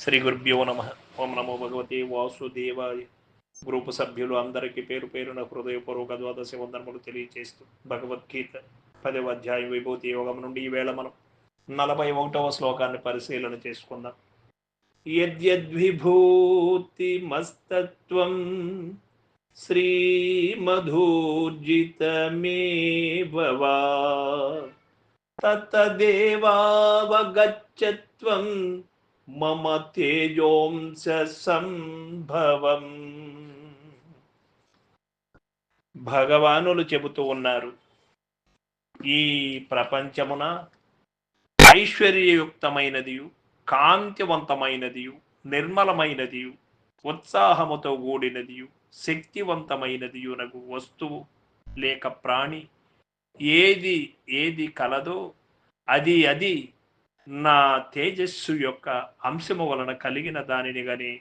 శ్రీ గురుభ్యో నమ. ఓం నమో భగవతే వాసుదేవాయ. గ్రూపు సభ్యులు అందరికీ పేరు పేరున హృదయపూర్వక ద్వాదశి వందనములు తెలియజేస్తూ భగవద్గీత పదవ అధ్యాయం విభూతి యోగం నుండి ఈవేళ మనం నలభై ఒకటవ శ్లోకాన్ని పరిశీలన చేసుకుందాం. యద్యద్విభూతి మస్తత్వం శ్రీమధూర్జితమేవవా? తత్తదేవావగచ్చత్వం మమ తేజోంస సంభవం భగవానులు చెబుతూ ఉన్నారు. ఈ ప్రపంచమున ఐశ్వర్యయుక్తమైనది కాంతివంతమైనది నిర్మలమైనదియు ఉత్సాహముతో కూడినది శక్తివంతమైనది నగు వస్తువు లేక ప్రాణి. ఏది ఏది కలదో అది అది నా తేజస్సు యొక్క అంశము వలన కలిగిన దానిని గని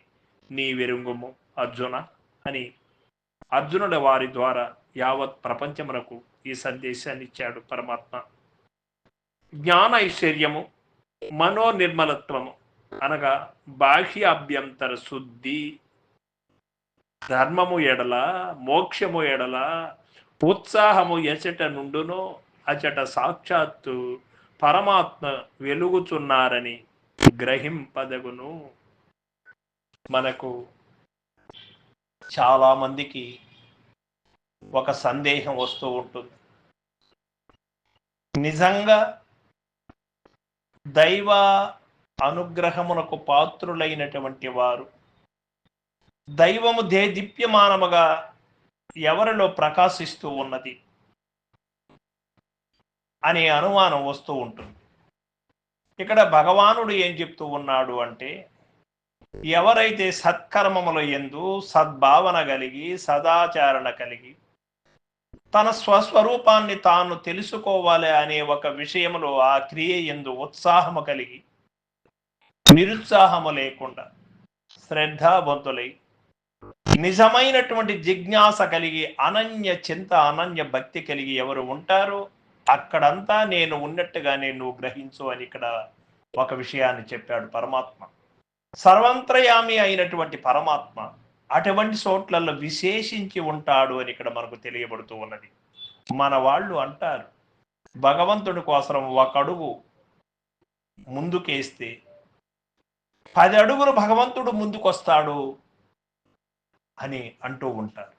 నీ వెరుంగుము అర్జున అని అర్జునుల వారి ద్వారా యావత్ ప్రపంచమునకు ఈ సందేశాన్ని ఇచ్చాడు పరమాత్మ. జ్ఞాన ఐశ్వర్యము మనోనిర్మలత్వము అనగా బాహ్యాభ్యంతర శుద్ధి ధర్మము ఎడల మోక్షము ఎడల ఉత్సాహము ఎచట నుండునో అచట సాక్షాత్తు పరమాత్మ వెలుగుచున్నారని గ్రహింపదగును. మనకు చాలా మందికి ఒక సందేహం వస్తూ ఉంటుంది. నిజంగా దైవ అనుగ్రహమునకు పాత్రులైనటువంటి వారు దైవము దే దీప్యమానముగా ఎవరిలో ప్రకాశిస్తూ ఉన్నది? అనే అనుమానం వస్తూ ఉంటుంది. ఇక్కడ భగవానుడు ఏం చెప్తూ ఉన్నాడు అంటే ఎవరైతే సత్కర్మముల ఎందు సద్భావన కలిగి సదాచారణ కలిగి తన స్వస్వరూపాన్ని తాను తెలుసుకోవాలి అనే ఒక విషయంలో ఆ క్రియ ఎందు ఉత్సాహము కలిగి నిరుత్సాహము లేకుండా శ్రద్ధాబంతులై నిజమైనటువంటి జిజ్ఞాస కలిగి అనన్య చింత అనన్య భక్తి కలిగి ఎవరు ఉంటారో అక్కడంతా నేను ఉన్నట్టుగానే నువ్వు గ్రహించు అని ఇక్కడ ఒక విషయాన్ని చెప్పాడు పరమాత్మ. సర్వంత్రయామి అయినటువంటి పరమాత్మ అటువంటి చోట్లలో విశేషించి ఉంటాడు అని ఇక్కడ మనకు తెలియబడుతూ ఉన్నది. మన వాళ్ళు అంటారు భగవంతుడి కోసం ఒక అడుగు ముందుకేస్తే పది అడుగులు భగవంతుడు ముందుకొస్తాడు అని అంటూ ఉంటారు.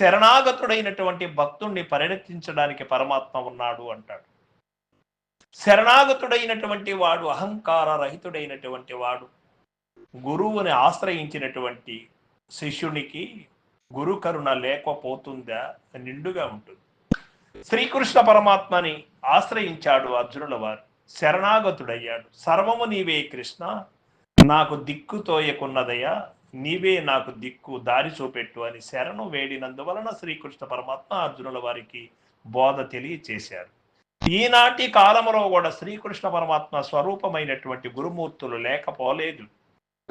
శరణాగతుడైనటువంటి భక్తుణ్ణి పరిరక్షించడానికి పరమాత్మ ఉన్నాడు అంటాడు. శరణాగతుడైనటువంటి వాడు అహంకార రహితుడైనటువంటి వాడు గురువుని ఆశ్రయించినటువంటి శిష్యునికి గురు కరుణ లేకపోతుందా? నిండుగా ఉంటుంది. శ్రీకృష్ణ పరమాత్మని ఆశ్రయించాడు అర్జునుల వారు. శరణాగతుడయ్యాడు. సర్వము నీవే కృష్ణ. నాకు దిక్కు తోయకున్నదయ్యా. నీవే నాకు దిక్కు దారి చూపెట్టు అని శరణు వేడినందువలన శ్రీకృష్ణ పరమాత్మ అర్జునుల వారికి బోధ తెలియచేశారు. ఈనాటి కాలంలో కూడా శ్రీకృష్ణ పరమాత్మ స్వరూపమైనటువంటి గురుమూర్తులు లేకపోలేదు.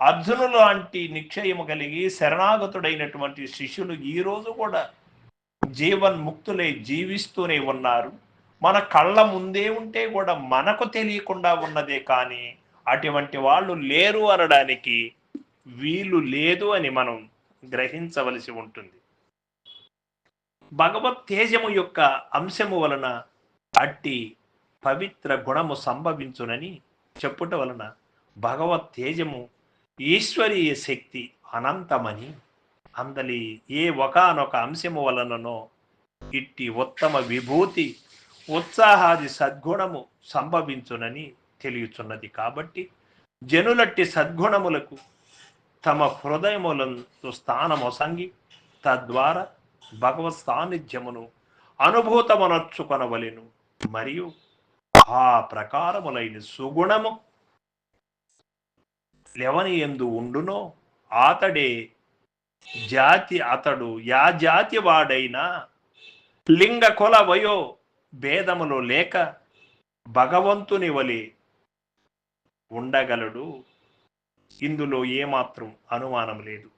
అర్జునులు లాంటి నిక్షయము కలిగి శరణాగతుడైనటువంటి శిష్యులు ఈ రోజు కూడా జీవన్ముక్తులై జీవిస్తూనే ఉన్నారు. మన కళ్ళ ముందే ఉంటే కూడా మనకు తెలియకుండా ఉన్నదే కానీ అటువంటి వాళ్ళు లేరు అనడానికి వీలు లేదు అని మనం గ్రహించవలసి ఉంటుంది. భగవత్ తేజము యొక్క అంశము వలన అట్టి పవిత్ర గుణము సంభవించునని చెప్పుట వలన భగవత్ తేజము ఈశ్వరీయ శక్తి అనంతమని అందలి ఏ ఒకనొక అంశము వలననో ఇట్టి ఉత్తమ విభూతి ఉత్సాహాది సద్గుణము సంభవించునని తెలియచున్నది కాబట్టి జనులట్టి సద్గుణములకు తమ హృదయములందు స్థానమొసంగి తద్వారా భగవత్ సాన్నిధ్యమును అనుభూతమనర్చుకొనవలెను. మరియు ఆ ప్రకారములైన సుగుణము లెవని ఎందు ఉండునో అతడే జాతి అతడు యా జాతి వాడైనా లింగ కుల వయో భేదములు లేక భగవంతుని వలి ఉండగలడు. ఇందులో ఏమాత్రం అనుమానం లేదు.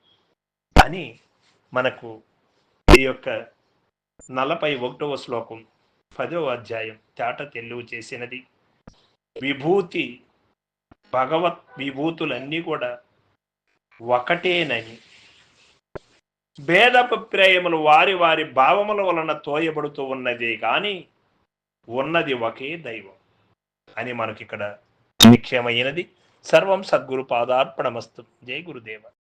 అని మనకు ఈ యొక్క నలభై ఒకటవ శ్లోకం పదవ అధ్యాయం తేట తెలివి చేసినది. విభూతి భగవత్ విభూతులన్నీ కూడా ఒకటేనని. భేదపు వారి వారి భావముల వలన తోయబడుతూ ఉన్నదే కానీ ఉన్నది ఒకే దైవం అని మనకి ఇక్కడ சர்வம் சத்குரு பாதார்ப்பணமஸ்து. ஜெய் குருதேவன்.